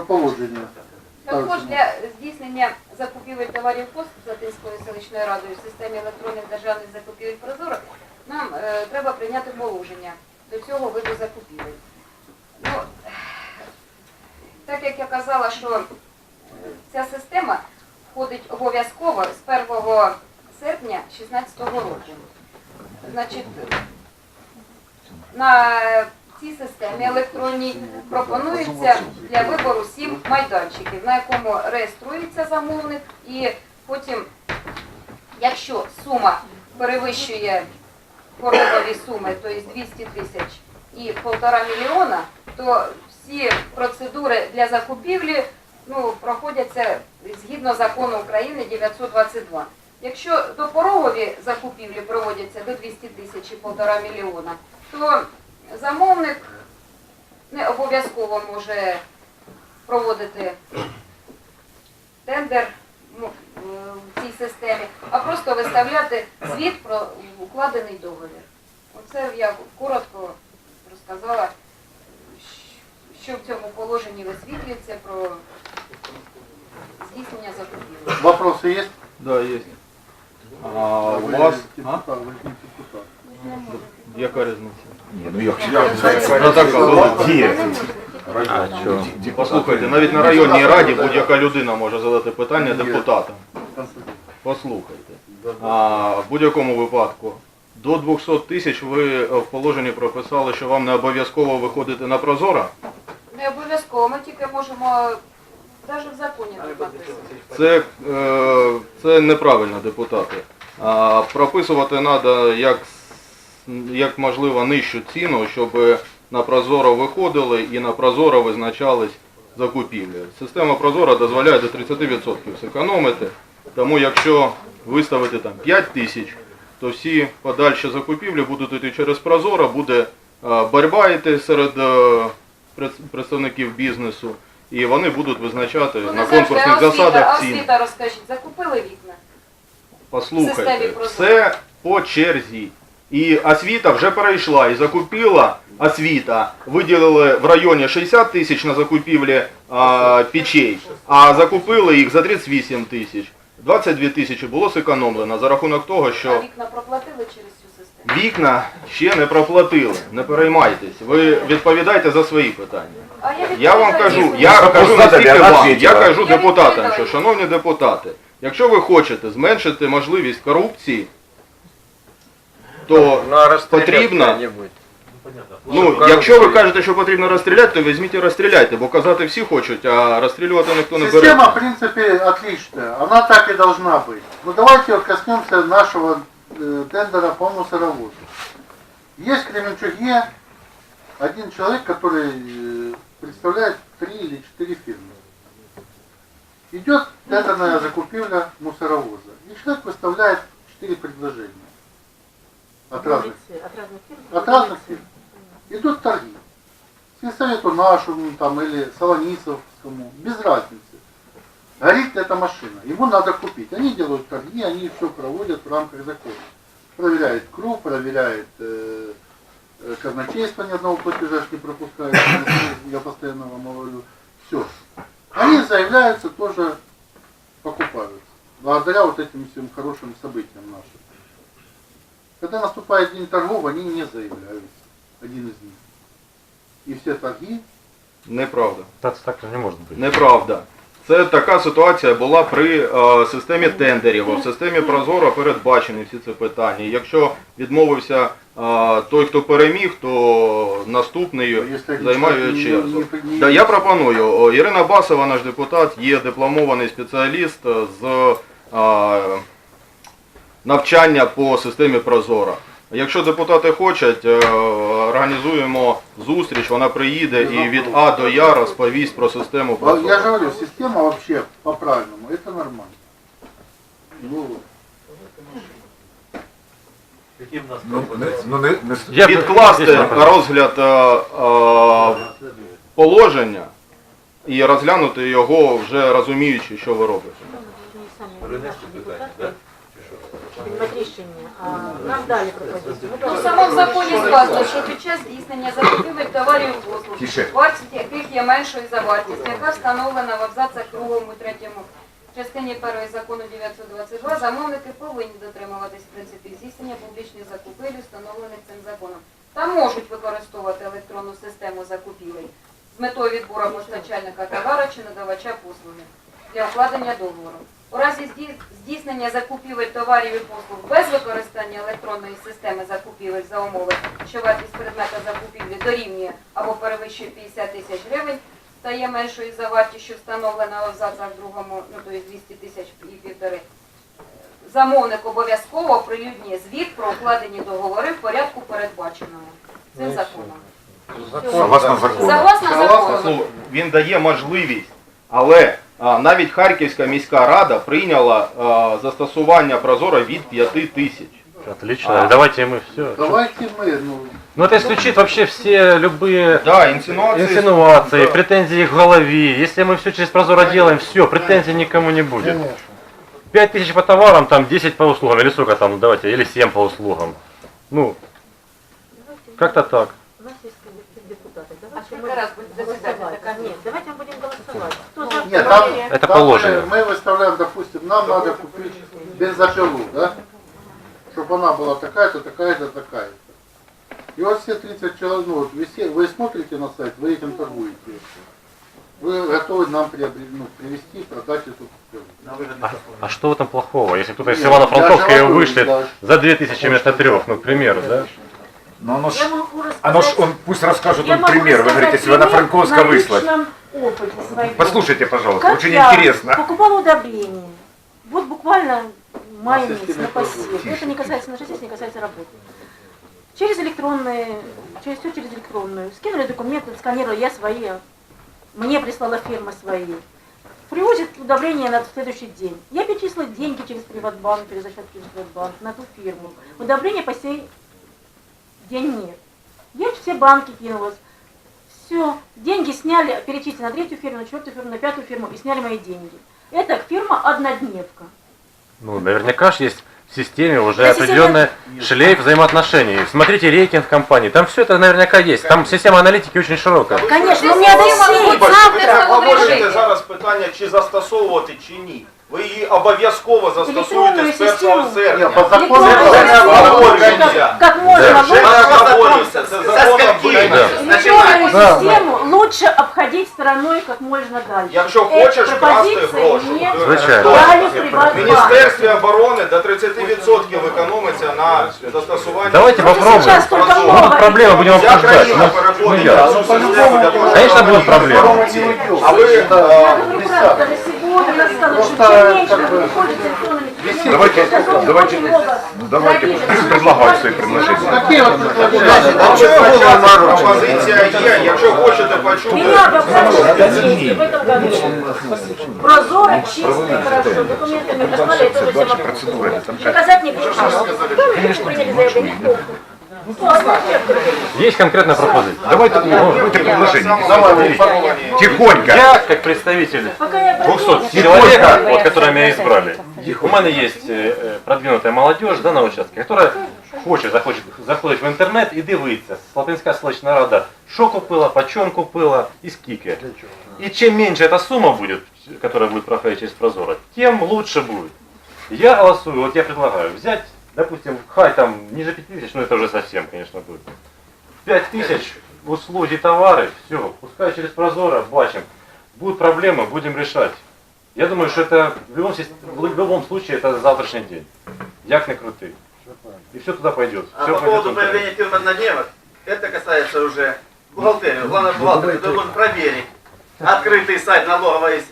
про. Також для здійснення закупівель товарів послуг Затинською селищною радою в системі електронних державних закупівель Прозоро нам е, треба прийняти положення до цього виду закупівель. Ну, так як я казала, що е, ця система входить обов'язково з 1 серпня 2016 року. Значить, на цій системі електронній пропонується для вибору сім майданчиків, на якому реєструється замовник, і потім, якщо сума перевищує порогові суми, тобто 200 тисяч і полтора мільйона, то всі процедури для закупівлі ну, проходяться згідно закону України 922. Якщо допорогові закупівлі проводяться до 200 тисяч і полтора мільйона, то замовник обов'язково може проводити тендер ну, е, в цій системі, а просто виставляти звіт про укладений договір. Оце я коротко розказала, що в цьому положенні висвітлюється про здійснення закупівель. Вопросы есть? Да, є. А у Вы вас депутат, а? вы не депутат. яка різниця? Ні, ну як я Ну така була. Є. А що? Послухайте, навіть на районній раді будь-яка людина може задати питання депутатам. Послухайте. А в будь-якому випадку до 200 тисяч ви в положенні прописали, що вам не обов'язково виходити на прозоро. Не обов'язково, ми тільки можемо навіть в законі написано. Це, е, це неправильно, депутати. А, прописувати треба як, с- як можливо нижчу ціну, щоб на Прозоро виходили і на Прозоро визначались закупівлі. Система Прозоро дозволяє до 30% зекономити, тому якщо виставити там 5 тисяч, то всі подальші закупівлі будуть йти через Прозоро, буде е, боротьба йти серед е, представників бізнесу, і вони будуть визначати Ну, на конкурсних освіта, засадах ціни. освіта розкажіть, закупили вікна? Послухайте, все по черзі. І освіта вже перейшла і закупила освіта. Виділили в районі 60 тисяч на закупівлі а, печей, а закупили їх за 38 тисяч. 22 тисячі було зекономлено за рахунок того, А що вікна проплатили через цю систему? вікна ще не проплатили. Не переймайтесь. Ви відповідайте за свої питання. А я, Я вам кажу, я кажу не тільки вам, я кажу депутатам, що шановні депутати, якщо ви хочете зменшити можливість корупції, то потрібно, ну, якщо ви кажете, що потрібно розстріляти, то візьміть і розстріляйте, бо казати всі хочуть, а розстрілювати ніхто не Система, в бере. принципе, отличная. Она так и должна быть. Но давайте вот коснемся нашего э, тендера по мусоровозу. Есть в Кременчуге один человек, который э, представляет три или четыре фирмы. Идет тендерная закупівля мусоровоза. И человек выставляет четыре предложения. От разных, от разных фирм. Идут торги. Сельсовету нашему там или Солонисовскому, без разницы. Горит эта машина, ему надо купить. Они делают торги, они все проводят в рамках закона. Проверяет КРУ, проверяет э, э, казначейство, ни одного платежа не пропускает. Я постоянно вам говорю. Все. Они заявляются, тоже покупаются. Благодаря вот этим всем хорошим событиям нашим. Когда наступает день торгов, они не заявляются. Один из них. И все торги Неправда. Так, так не може бути. Неправда. Це така ситуація була при е, системі тендерів. В системі Прозоро передбачені всі ці питання. Якщо відмовився е, той, хто переміг, то наступний Якщо займає не- чергу. не- Да, я пропоную. О, Ірина Басова, наш депутат, є дипломований спеціаліст з е, навчання по системі Прозоро. Якщо депутати хочуть, е, організуємо зустріч, вона приїде і від А до Я розповість про систему Во- Я же говорю, система вообще по-правильному, это нормально. Ну, Ну, не, ну, не, не, Відкласти розгляд е, е, положення і розглянути його вже розуміючи, що ви робите. приймати рішення, а нам далі пропозицію. Ну, в законі сказано, що під час здійснення закупівель товарів і послуг, Тише. вартість яких є меншою за вартість, яка встановлена в абзацах 2 і 3 частині 1 закону 922, замовники повинні дотримуватись принципів здійснення публічних закупівель, встановлених цим законом. Та можуть використовувати електронну систему закупівель з метою відбору постачальника товару чи надавача послуги для укладення договору. У разі здійснення закупівель товарів і послуг без використання електронної системи закупівель за умови, що вартість предмета закупівлі дорівнює або перевищує 50 тисяч гривень, стає меншою за вартість, що встановлена в абзацах другому, ну то є 200 тисяч і півтори. Замовник обов'язково оприлюднює звіт про укладені договори в порядку передбаченому цим законом. Согласно закону. Согласно закону. Ну, він дає можливість, але навіть Харківська міська рада прийняла а, застосування Прозоро від 5 тисяч. Отлично. А. Давайте мы все. Давайте мы, ну, Ну это исключит вообще все любые Да, інсинуації. инсинуации, Да. претензии к голове. Если мы все через Прозоро делаем, все, претензий никому не будет. конечно. 5 тысяч по товарам, там 10 по услугам, или сколько там, давайте, или 7 по услугам. Ну, как-то так. А сколько раз будет заседать? голосовать. Нет, давайте мы будем голосовать. Кто за Нет, там? Это там положено. Мы, мы выставляем, допустим, нам надо купить бензопилу, да? Чтобы она была такая-то, такая-то, такая-то. И вот все 30 человек, ну вот вы, все- вы смотрите на сайт, вы этим торгуете. Вы готовы нам приобрести, ну, привезти, продать эту пилу. А, а что в этом плохого? Если кто-то из Нет, Ивано-Франковска я ее же вышлет говорю, за 2000 вместо 3, ну, к примеру, да? Но оно ж, Я могу рассказать, оно ж, он пусть расскажет я он пример. Вы говорите, с Ивано-Франковска пример на выслать. личном опыте своем. Послушайте, пожалуйста, Как очень я интересно. покупала удобрения. Вот буквально май месяц на посев. Это не касается нашей сессии, не касается работы. Через электронные, через все через электронную. Скинули документы, сканировала я свои. Мне прислала фирма свои. Привозят удобрения на следующий день. Я перечислила деньги через Приватбанк, через расчет через Приватбанк на ту фирму. Удобрения по сей день нет. Я все банки кинулась. Все, деньги сняли, перечислили на третью фирму, на четвертую фирму, на пятую фирму и сняли мои деньги. Это фирма однодневка. Ну, наверняка же есть в системе уже Да, система- определенный шлейф взаимоотношений. Смотрите рейтинг компании, там все это наверняка есть. Там система аналитики очень широкая. Конечно, но у меня до сей Вибачте, завтра ви Ви можете режимі. зараз питання, чи застосовувати, чи ні. Ви її обов'язково застосуєте Електронну з 1 систему. Не, серпня. по закону электронную Це это не систему, обговорюється. как, как можно Да. Вже лучше, не обговорюється, це законом визначено. электронную Да. систему лучше обходить стороной как можно дальше. Якщо Э, хочеш красти пропозиции гроші, мне Звичайно. то дали в Приватбанк. Міністерстві оборони до 30% економиться на застосуванні. Давайте Ну, попробуем. сейчас только Прозоро. Будут новое проблемы, будем Вся обсуждать. країна Ну, переходить ну, на я. цю систему для того, щоб Конечно, будут проблемы. А ви Я е, говорю правду, даже сегодня рассказывают, что Просто, чем меньше как бы, приходит электронными Давайте, системами, давайте, очень много ну, давайте, пробежек. предлагаю свои предложения. Какие вот предложения? Для чого пропозиція є? Якщо хочете почути, Меня обязали в этом году. Прозоро, чисто, хорошо. Документами прислали, я тоже всем Процедура, там же- Показать мне пришли. Конечно, приняли за это не похуй. Ну, а значит, Есть конкретная пропозиция. Давайте, ну, какое-то предложение. Давай, інформовані. Тихонько. Я, как представитель Пока я 200 человек, вот, которые меня избрали, у меня есть э, э, продвинутая молодежь да, на участке, которая хоче, захоче заходить в інтернет і дивитися. Слабинська селищна рада, що купила, по чому купила і скільки. І чим меньше эта сумма будет, которая будет проходить через Прозоро, тем лучше будет. Я голосую, вот я предлагаю взять, допустим, хай там ниже 5 тысяч, ну это уже совсем, конечно, будет. 5 тысяч, услуги, товары, все, пускай через Прозоро, бачим. Будут проблемы, будем решать. Я думаю, что это в любом, в любом случае это завтрашний день. Як не крутый. И все туда пойдет. А Все по поводу появления фирм однодневок, это касается уже бухгалтерии. Главное, бухгалтер должен проверить открытый сайт налоговой.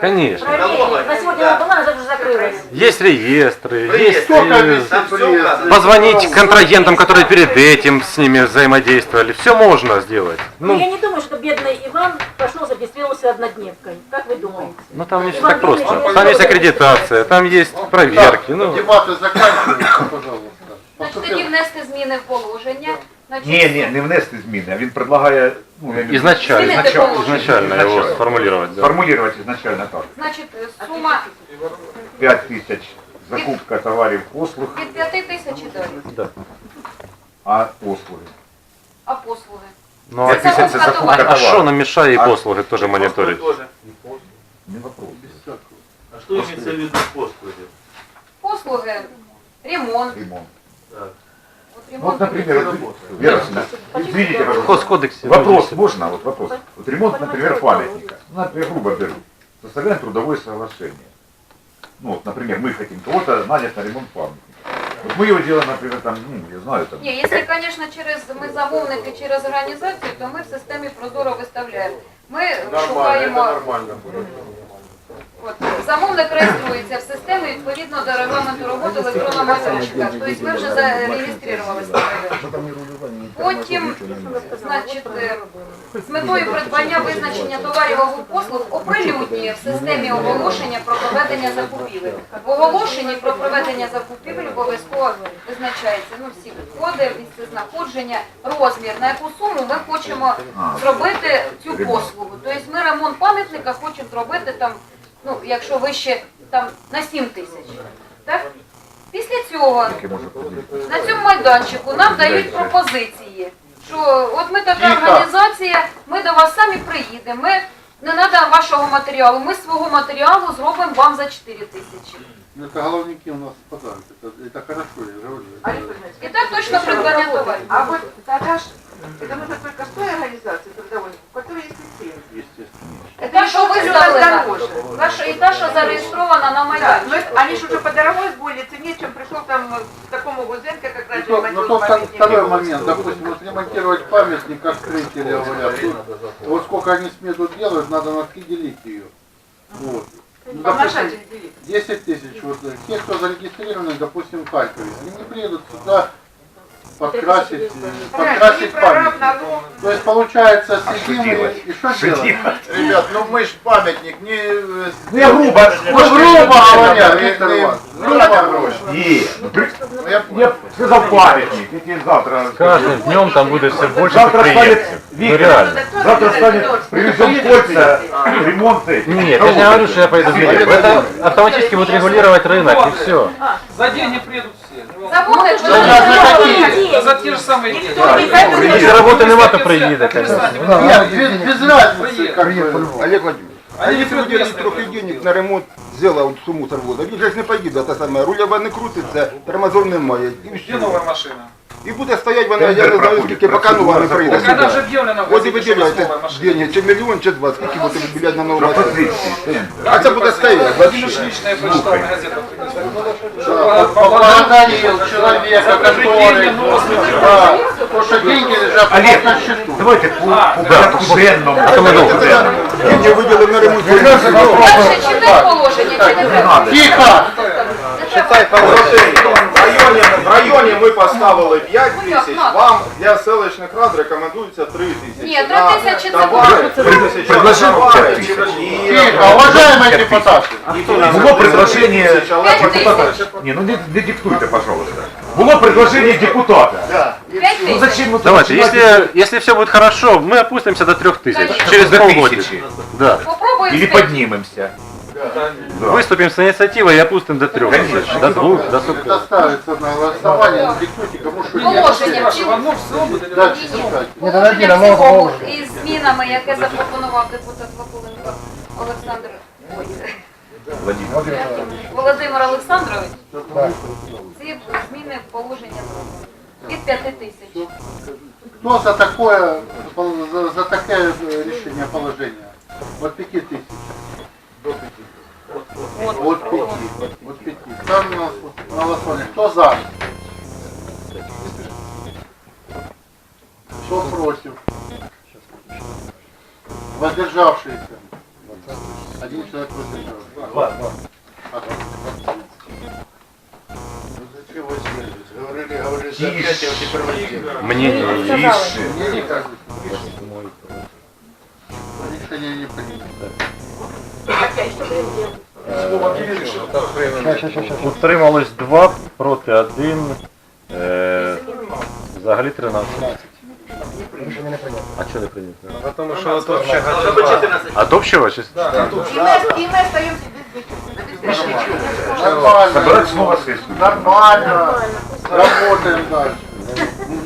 Конечно. проверили. На сегодня она была, она уже закрылась. Есть реестры, Реестр. есть э, позвонить контрагентам, которые перед этим с ними взаимодействовали. Все можно сделать. Ну, я Ну, не думаю, что бедный Иван пошел зарегистрировался однодневкой. Как вы думаете? ну там не все так просто. Там есть аккредитация, там есть проверки. Ну, Дебаты заканчиваются, пожалуйста. Значить, тоді внести зміни в положення. Ні, ні, не внести зміни, а він предлагає ну, я не- изначально, положение. изначально его Изначально. сформулировать. да. сформулировать изначально так. Значить, сума 5 тисяч закупка товарів, послуг, Від 5 тисяч і далі. а послуги. А послуги? Ну, П'ять це тисяч це закупка так, а що нам мішає і А- послуги теж моніторити? Тоже. Не вопрос. А что имеется в виду послуги? Послуги, ремонт. Ремонт. Ремонт вот, например, вот, Верочка, извините, В пожалуйста. Хоскодексі. Вопрос можно? Вот вопрос. Вот ремонт, например, памятника. Ну, например, грубо беру. Составляем трудовое соглашение. Ну, вот, например, мы хотим кого-то нанять на ремонт памятника. Вот мы его делаем, например, там, ну, я знаю, там, Ні, якщо, звісно, через ми замовники через організацію, то ми в системі Прозоро виставляємо. Ми шукаємо, нормально будет. От, замовник реєструється в системі відповідно до регламенту роботи електронного майданчика. Тобто ми вже зареєструвалися. Потім, значить, е, з метою придбання визначення товарів або послуг оприлюднює в системі оголошення про проведення закупівель. В оголошенні про проведення закупівель обов'язково визначається ну, всі входи, місце знаходження, розмір, на яку суму ми хочемо зробити цю послугу. Тобто ми ремонт пам'ятника хочемо зробити там, ну, якщо вище там на 7 тисяч. Так? Після цього яке може бути. на цьому майданчику нам дають пропозиції, що от ми така Тихо. організація, ми до вас самі приїдемо, ми не треба вашого матеріалу, ми свого матеріалу зробимо вам за 4 тисячі. Ну, это головники у нас подарок. Это, это хорошо, Памятник. второй момент, допустим, вот ремонтировать памятник, как строители говорят, тут, вот сколько они смету делают, надо на три делить ее. Вот. Ну, допустим, Помножать или делить? 10 тысяч, вот э, те, кто зарегистрированы, допустим, в Харькове, они не приедут сюда подкрасить, э, Правильно, подкрасить не прораб, памятник. налог. То есть получается, А что сидим и, делать? и что Что делать? делать? Ребят, ну мы ж памятник не... э, Ну, я грубо, Ну, грубо говоря, не- Виктор не- Иванович, не грубо надо говоря. гроши. Не, ну, при- Ну, я я сказал памятник, я тебе завтра Кожним днем там буде все більше Завтра станет, підприємців. Ну Виктор, реально. завтра станет, привезем кольца, ремонт этих. Нет, я же не говорю, что я пойду делать. Это автоматически будет регулировать рынок и все. За день не приедут все. Замовник Ну, на- на какие? Да за те же самые деньги. Никто не пойдет. Если работы нема, то приїде, конечно. Нет, без, без разницы, как бы. Олег Владимирович, а Они если берут выделить местные трохи люди. денег на ремонт зела от суму мусорвода, він же ж не поїде, те саме, рульова не крутиться, тормозов немає, і Где все. новая машина? І буде стоять вона, я Тендер не знаю, проходить, скільки, поки нова не процедура прийде Так она же сюди. объявлена в От і газете, что у нас виділяйте новая машина. деньги, чи мільйон, чи два, скільки будете виділяти на нову машину. Пропозиції, тендер. А це буде стояти, Один вообще. уж лично я прочитал на газетах. Да, человека, который... Да, потому что деньги лежат Олег, на счету. давайте по, А, по порядку денному. Деньги виділили на ремонт. Дальше читай положення, чи не треба? Тихо! В районі, в районі ми поставили 5 тисяч, вам для селищних рад рекомендується 3 тисячі. Ні, 3 На тисячі це товари, 3 тисячі на товари. І- Тихо, уважаемые депутаты! Було предложення Тисяч, але П'ять депутати- тисяч. Ні, ну не, не диктуйте, пожалуйста. Було предложення депутата. 5 Ну тисяч. зачем вот Давайте, начинать если, если все будет хорошо, мы опустимся до 3000 Конечно. через до полгода. тысячи? Да. Попробуємо Или з тим. поднимемся? Да. Выступим с инициативой и опустим до 3000. До двух, до сотни. Это ставится на голосование, не диктуйте кому что Положення. В одном в целом будет Дальше Ні, ні. читайте. Положення в цілому із змінами, яке запропонував депутат Вакуленко Олександр ой, Владимир. Володимир Олександрович. Ці зміни в положення зроблені. Від 5 тисяч. Кто за такое, за, за такое э, решение положения? От 5 тысяч. От 5. От 5. Ставим на, на голосование. Кто за? Кто против? Воздержавшиеся? Один человек воздержался. Два. Говорили, говорили, за пять, а теперь вообще. Мнение Тише. Мне не кажется. Решение не принято. Опять что будем делать? Утрималось 2, проти 1, е, взагалі 13. А що не прийнято? Должно быть 14. От общего чи? И мы, и мы остаемся без. Собирать снова сессию. Нормально. Работаем дальше.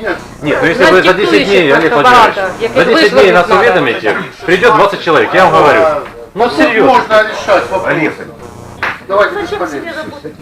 Нет. Нет, ну если вы за 10 дней, Олег Владимирович, за 10 дней нас уведомите, придет 20 человек, я вам говорю. Ну Тут серьезно. Можно решать вопрос. Олег, Давайте без Зачем себе полемики. работать?